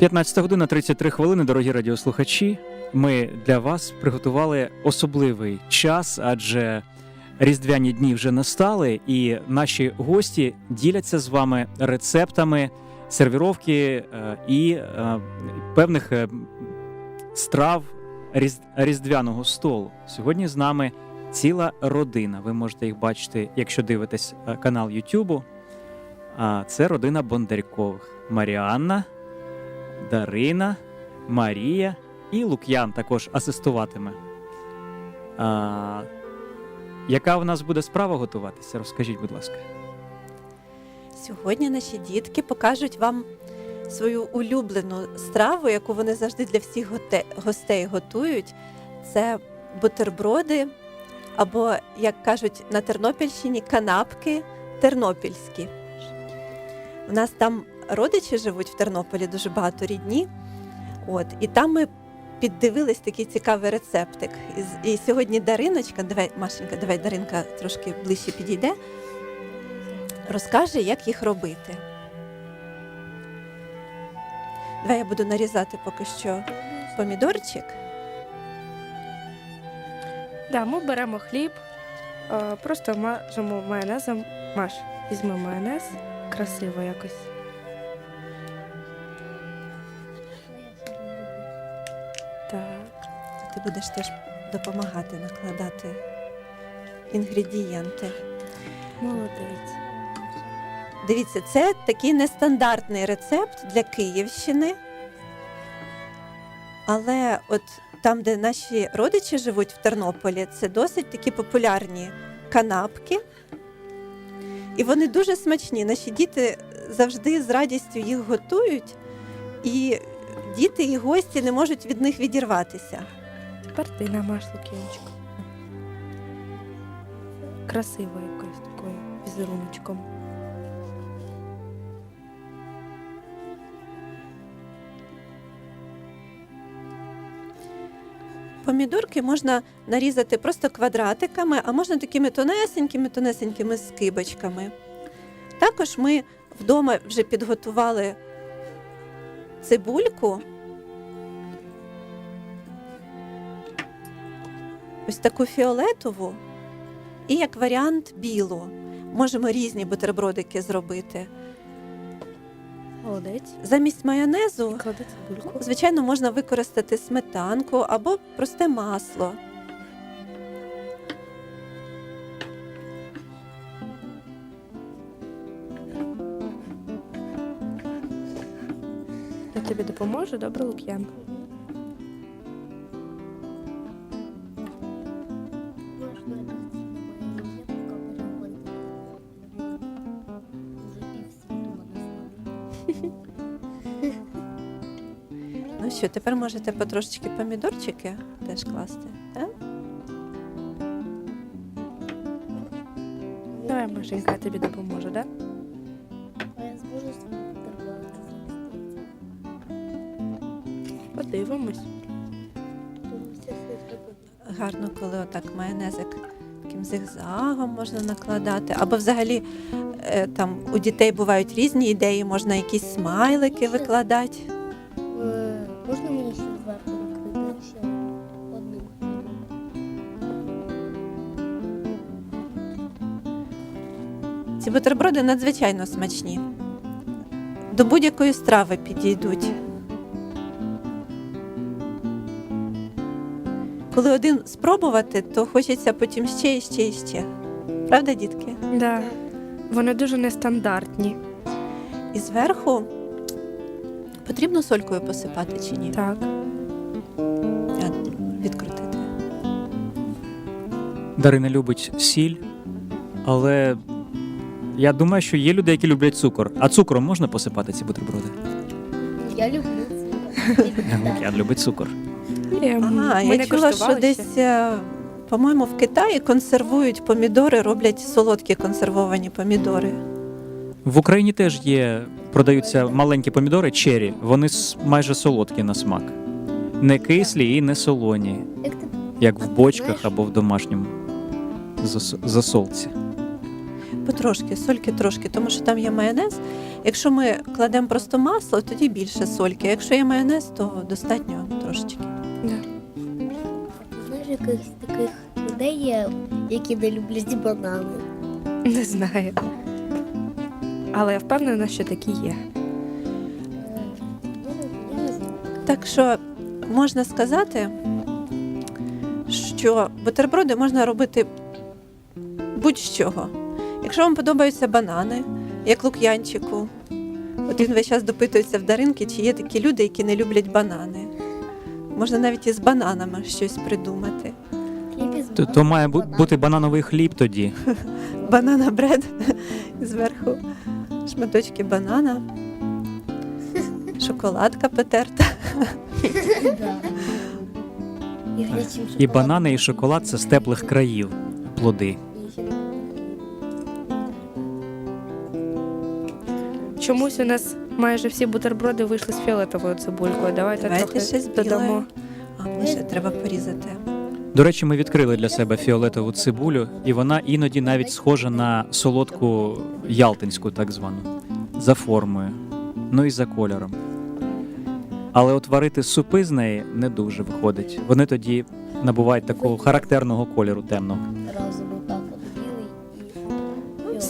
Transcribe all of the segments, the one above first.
15 година 33 хвилини, дорогі радіослухачі. Ми для вас приготували особливий час, адже різдвяні дні вже настали, і наші гості діляться з вами рецептами сервіровки е, і е, певних е, страв різдвяного столу. Сьогодні з нами ціла родина. Ви можете їх бачити, якщо дивитесь канал Ютубу. Це родина Бондарькових. Маріанна, Дарина, Марія і Лук'ян також асистуватиме. А, яка в нас буде справа готуватися? Розкажіть, будь ласка. Сьогодні наші дітки покажуть вам свою улюблену страву, яку вони завжди для всіх гостей готують. Це бутерброди, або, як кажуть на Тернопільщині, канапки тернопільські. У нас там родичі живуть в Тернополі, дуже багато рідні. От, і там ми піддивились такий цікавий рецептик. І, і сьогодні Дариночка, давай, Машенька, давай Даринка трошки ближче підійде розкаже, як їх робити. Давай я буду нарізати поки що помідорчик. Да, ми беремо хліб, е, просто мажемо майонезом. Маш, візьми майонез, красиво якось. Ти будеш теж допомагати накладати інгредієнти. Молодець. Дивіться, це такий нестандартний рецепт для Київщини. Але от там, де наші родичі живуть в Тернополі, це досить такі популярні канапки. І вони дуже смачні. Наші діти завжди з радістю їх готують, і діти і гості не можуть від них відірватися. Тепер ти намаш лук'янчик. Красиво якось такою візеруночком. Помідорки можна нарізати просто квадратиками, а можна такими тонесенькими, тонесенькими скибочками. Також ми вдома вже підготували цибульку. Ось таку фіолетову і як варіант білу. Можемо різні бутербродики зробити. Молодець. Замість майонезу Звичайно, можна використати сметанку або просте масло. Я тобі допоможу, добре, Лук'ян? Що, тепер можете потрошечки помідорчики теж класти. Так? Давай, Машенька, я тобі допоможу? А я зможу Подивимось. Гарно, коли отак майонезик таким зигзагом можна накладати. Або взагалі е, там у дітей бувають різні ідеї, можна якісь смайлики викладати. Ці бутерброди надзвичайно смачні. До будь-якої страви підійдуть. Коли один спробувати, то хочеться потім ще і ще і ще. Правда, дітки? Да. Вони дуже нестандартні. І зверху потрібно солькою посипати чи ні? Так. А, Відкрутити. Дарина любить сіль, але я думаю, що є люди, які люблять цукор. А цукром можна посипати ці бутерброди? Я люблю. Лук'ян любить цукор. Ага, я чула, що десь, е, по-моєму, в Китаї консервують помідори, роблять солодкі консервовані помідори. В Україні теж є, продаються маленькі помідори чері, вони с- майже солодкі на смак. Не кислі і не солоні, Як в бочках або в домашньому зас- засолці. Потрошки, сольки трошки, тому що там є майонез. Якщо ми кладемо просто масло, тоді більше сольки. А Якщо є майонез, то достатньо трошечки. Знаєш якихось таких людей є, які не люблять банани? Не знаю. Але я впевнена, що такі є. Так що можна сказати, що бутерброди можна робити будь-з чого. Якщо вам подобаються банани, як лук'янчику, от він весь час допитується в Даринки, чи є такі люди, які не люблять банани. Можна навіть із бананами щось придумати. То, то має бу- бути банановий хліб тоді. Банана бред зверху шматочки банана, шоколадка потерта. І банани, і шоколад це з теплих країв плоди. Чомусь у нас майже всі бутерброди вийшли з фіолетовою цибулькою. Давайте, Давайте трохи ще з додамо. білою. А, мені ще треба порізати. До речі, ми відкрили для себе фіолетову цибулю, і вона іноді навіть схожа на солодку ялтинську, так звану, за формою, ну і за кольором. Але от варити супи з неї не дуже виходить. Вони тоді набувають такого характерного кольору темного.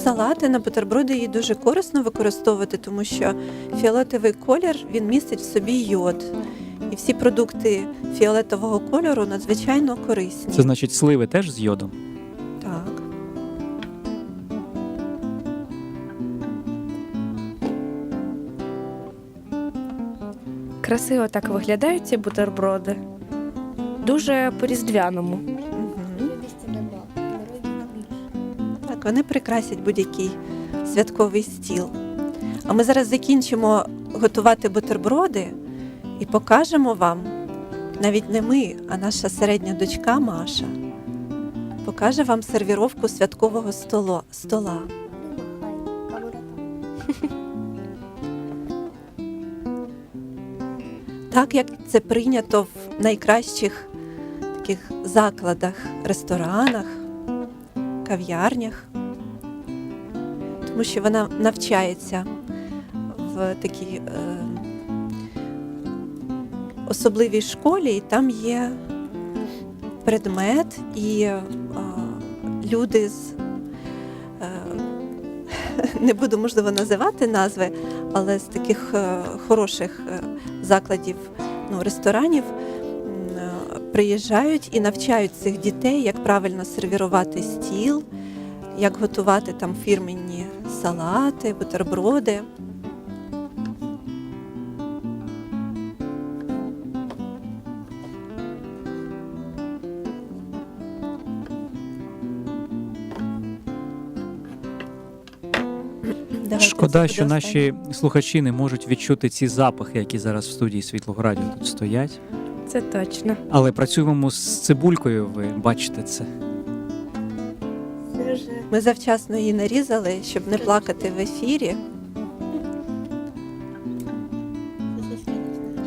Салати на бутерброди її дуже корисно використовувати, тому що фіолетовий колір він містить в собі йод. І всі продукти фіолетового кольору надзвичайно корисні. Це значить сливи теж з йодом. Так. Красиво так виглядають ці бутерброди. Дуже по-різдвяному. Більше. Вони прикрасять будь-який святковий стіл. А ми зараз закінчимо готувати бутерброди і покажемо вам, навіть не ми, а наша середня дочка Маша, покаже вам сервіровку святкового столо, стола. Так як це прийнято в найкращих таких закладах, ресторанах, кав'ярнях, тому що вона навчається в такій е, особливій школі, і там є предмет і е, люди з. е, Не буду можливо називати назви, але з таких е, хороших е, закладів, ну, ресторанів приїжджають і навчають цих дітей, як правильно сервірувати стіл, як готувати там фірменні салати, бутерброди. Шкода, що наші слухачі не можуть відчути ці запахи, які зараз в студії Світлого Радіо тут стоять. Це точно. Але працюємо з цибулькою, ви бачите це. Ми завчасно її нарізали, щоб не плакати в ефірі.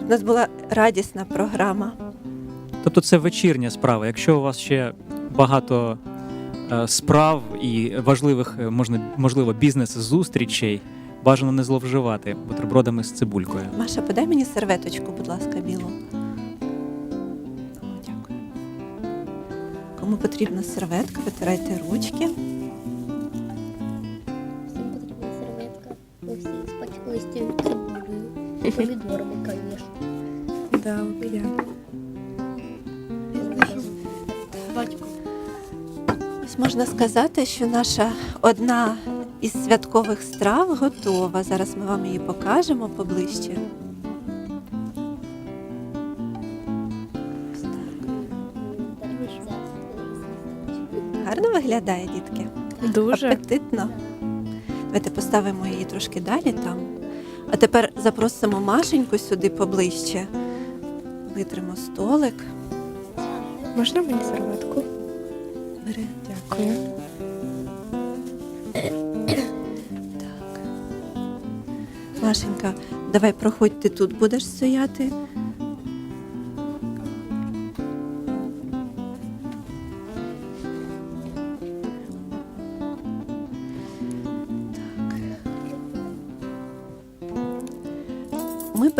У нас була радісна програма. Тобто це вечірня справа. Якщо у вас ще багато е, справ і важливих, е, можна, можливо, бізнес-зустрічей, бажано не зловживати бутербродами з цибулькою. Маша, подай мені серветочку, будь ласка, білу. Кому потрібна серветка, витирайте ручки. всім потрібна серветка. Ми всі спачкались цією цибулею. Помідорами, звісно. Да, я. Батько. Ось можна сказати, що наша одна із святкових страв готова. Зараз ми вам її покажемо поближче. Гарно виглядає, дітки. Дуже. Апетитно. Давайте поставимо її трошки далі там. А тепер запросимо Машеньку сюди поближче. Витримо столик. Можна мені серветку? Бери. Дякую. Так. Машенька, давай проходь, ти тут будеш стояти.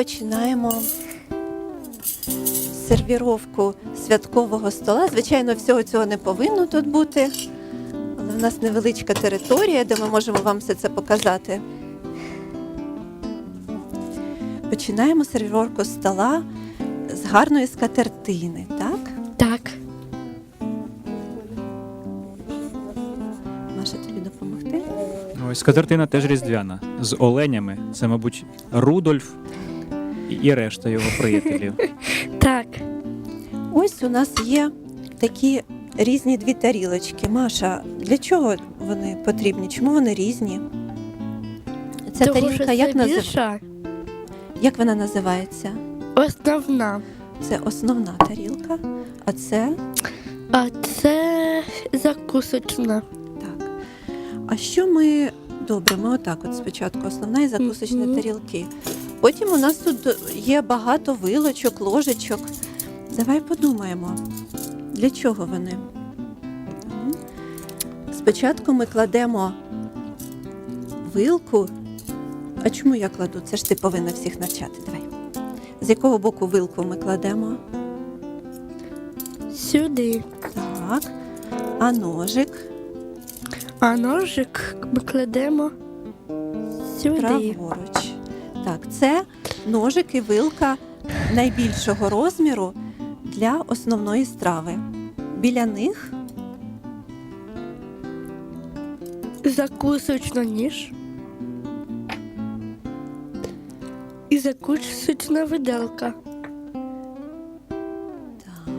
Починаємо сервіровку святкового стола. Звичайно, всього цього не повинно тут бути, але в нас невеличка територія, де ми можемо вам все це показати. Починаємо сервіровку стола з гарної скатертини, так? Так. Маша, тобі допомогти? Ось скатертина теж різдвяна з оленями. Це, мабуть, Рудольф і- решта його приятелів. Так. Ось у нас є такі різні дві тарілочки. Маша, для чого вони потрібні? Чому вони різні? Ця Тому що тарілка це як, назив... більша, як вона називається? основна. Це основна тарілка, а це А це закусочна. так. А що ми. Добре, ми отак от спочатку основна і закусочні Мгм. тарілки. Потім у нас тут є багато вилочок, ложечок. Давай подумаємо, для чого вони. Спочатку ми кладемо вилку. А чому я кладу? Це ж ти повинна всіх навчати. Давай. З якого боку вилку ми кладемо? Сюди. Так. А ножик А ножик ми кладемо сюди. праворуч. Так, це ножик і вилка найбільшого розміру для основної страви. Біля них Закусочна ніж. І закусочна виделка. так.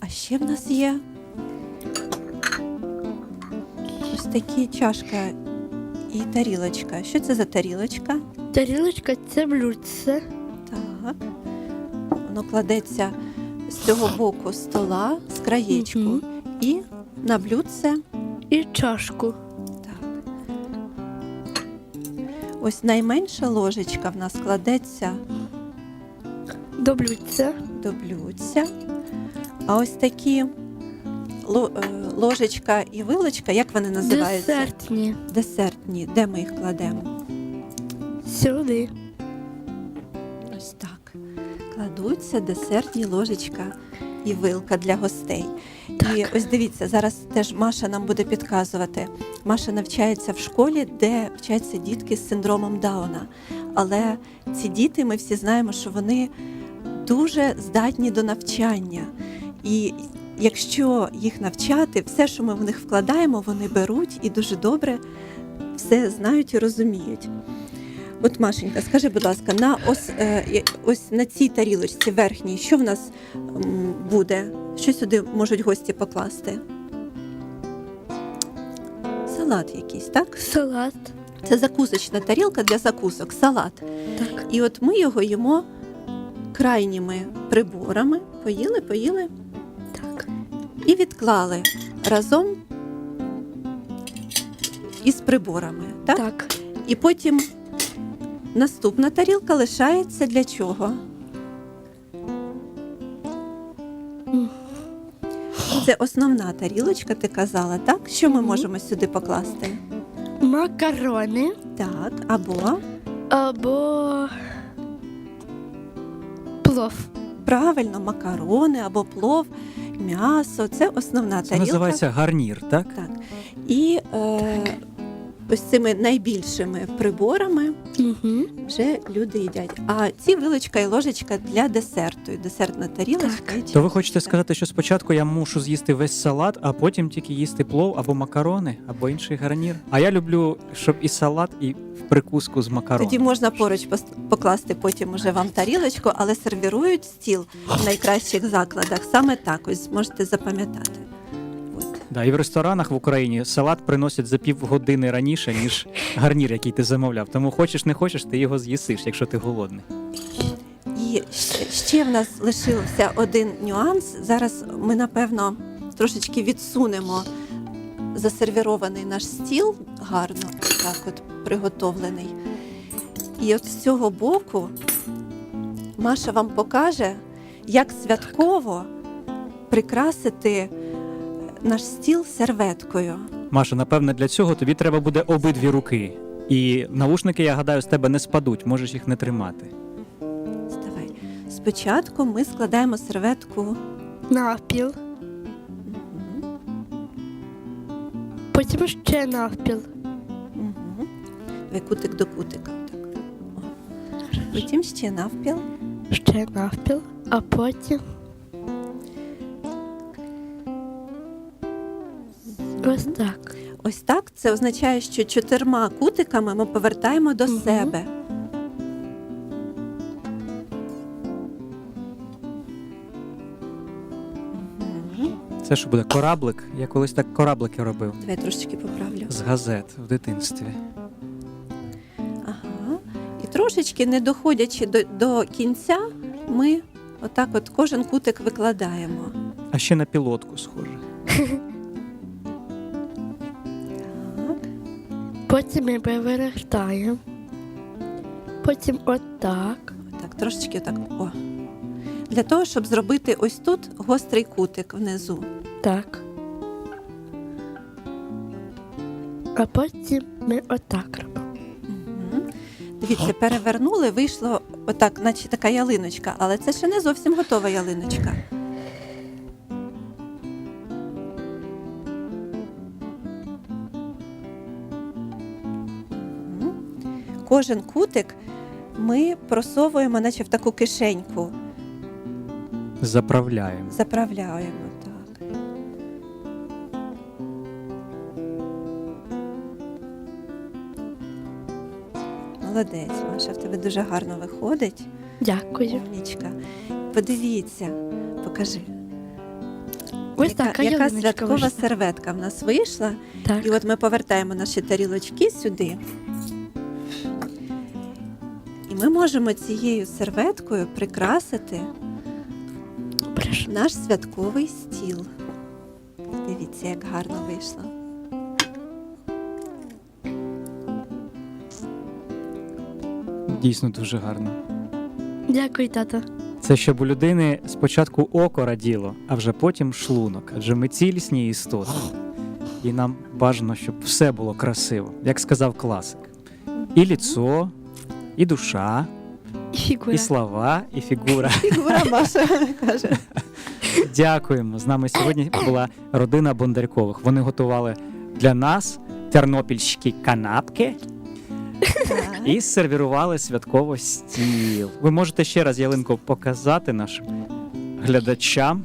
А ще в нас є ось такі чашка і тарілочка. Що це за тарілочка? Тарілочка це блюдце. Так. Воно кладеться з цього боку стола, з краєчку, Мгм. і на блюдце І чашку. Так. Ось найменша ложечка в нас кладеться До блюдця. до блюдця. А ось такі ложечка і вилочка, як вони називаються? Десертні. Десертні. Де ми їх кладемо? Сюди. Ось так. Кладуться десертні ложечка і вилка для гостей. І ось дивіться, зараз теж Маша нам буде підказувати. Маша навчається в школі, де вчаться дітки з синдромом Дауна. Але ці діти, ми всі знаємо, що вони дуже здатні до навчання. І якщо їх навчати, все, що ми в них вкладаємо, вони беруть і дуже добре все знають і розуміють. От Машенька, скажи, будь ласка, на ось, е, ось на цій тарілочці верхній, що в нас буде? Що сюди можуть гості покласти? Салат якийсь, так? Салат. Це закусочна тарілка для закусок, салат. Так. І от ми його їмо крайніми приборами. Поїли, поїли. І відклали разом із приборами. Так? Так. І потім наступна тарілка лишається для чого? Це основна тарілочка, ти казала, так? Що ми можемо сюди покласти? Макарони. Так, або Або плов. правильно, макарони, або плов, м'ясо. Це основна Це тарілка. називається гарнір, так? Так. І е, ось цими найбільшими приборами Угу. вже люди їдять. А ці вилочка і ложечка для десерту. Десертна тарілочка. Так. То ви хочете сказати, що спочатку я мушу з'їсти весь салат, а потім тільки їсти плов або макарони, або інший гарнір. А я люблю, щоб і салат, і в прикуску з макароном. Тоді можна поруч покласти потім уже вам тарілочку, але сервірують стіл в найкращих закладах. Саме так ось можете запам'ятати. Да, і в ресторанах в Україні салат приносять за півгодини раніше, ніж гарнір, який ти замовляв. Тому хочеш не хочеш, ти його з'їсиш, якщо ти голодний. І ще в нас лишився один нюанс. Зараз ми, напевно, трошечки відсунемо засервірований наш стіл гарно, так от приготовлений. І от з цього боку Маша вам покаже, як святково прикрасити наш стіл серветкою. Маша, напевне, для цього тобі треба буде обидві руки. І навушники, я гадаю, з тебе не спадуть, можеш їх не тримати. Ставай. Спочатку ми складаємо серветку. Навпіл. Мгм. Потім ще навпіл. Мгм. Давай кутик до кутика. Так. О. Потім ще навпіл. Ще навпіл, а потім. Ось так. Ось так. Це означає, що чотирма кутиками ми повертаємо до Мгм. себе. Мгм. Це що буде кораблик? Я колись так кораблики робив Давай я трошечки поправлю. з газет в дитинстві. Ага. І трошечки, не доходячи до, до кінця, ми отак от кожен кутик викладаємо. А ще на пілотку схоже. Потім ми вивертаємо. Потім отак. Так, трошечки отак. О. Для того, щоб зробити ось тут гострий кутик внизу. Так. А потім ми отак робимо. Мгм. Дивіться, перевернули, вийшло отак, наче така ялиночка, але це ще не зовсім готова ялиночка. Кожен кутик ми просовуємо, наче в таку кишеньку, Заправляємо. заправляємо. Так. Молодець, Маша, в тебе дуже гарно виходить. Дякую. Умнічка. Подивіться, покажи. Ось яка, така яка ялиночка святкова вийшла. серветка в нас вийшла. Так. І от ми повертаємо наші тарілочки сюди. Ми можемо цією серветкою прикрасити наш святковий стіл. Дивіться, як гарно вийшло. Дійсно дуже гарно. Дякую, тато. Це щоб у людини спочатку око раділо, а вже потім шлунок. Адже ми цілісні істоти. І нам бажано, щоб все було красиво, як сказав класик. І ліцо, і душа, І фігура. і слова, і фігура. Фігура Маша каже. Дякуємо. З нами сьогодні була родина Бондарькових. Вони готували для нас тернопільські канапки і сервірували святково стіл. Ви можете ще раз ялинку показати нашим глядачам.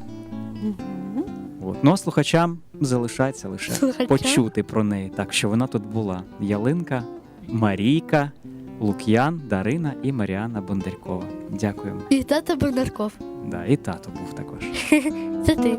От. Ну а слухачам залишається лише Слухачам? почути про неї, так що вона тут була. Ялинка, Марійка, Лук'ян, Дарина і Маріана Бондарькова. Дякуємо. І тато Бондарков. Да, і тато був також. Це ти.